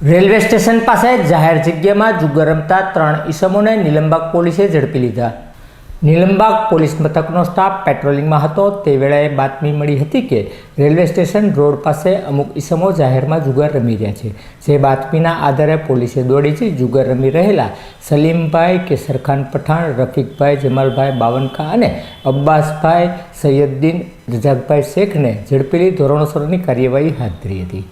Railway station પાસે જાહેર જગ્યામાં જુગાર રમતા ત્રણ ઈસમોને નિલંબાગ પોલીસે ઝડપી લીધા. નિલંબાગ પોલીસ મથકનો સ્ટાફ પેટ્રોલિંગમાં હતો. તે વેળાએ બાતમી મળી હતી કે રેલવે સ્ટેશન રોડ પાસે અમુક ઈસમો જાહેરમાં જુગાર રમી રહ્યા છે. જે બાતમીના આધારે પોલીસે દોડી જઈ જુગાર રમી રહેલા સલીમભાઈ, કેસરખાન પઠાણ, રફીકભાઈ જમાલભાઈ બાવનકા અને અબ્બાસભાઈ સૈયદ્દીન રજાકભાઈ શેખને ઝડપેલી લઈ કાર્યવાહી હાથ ધરી હતી.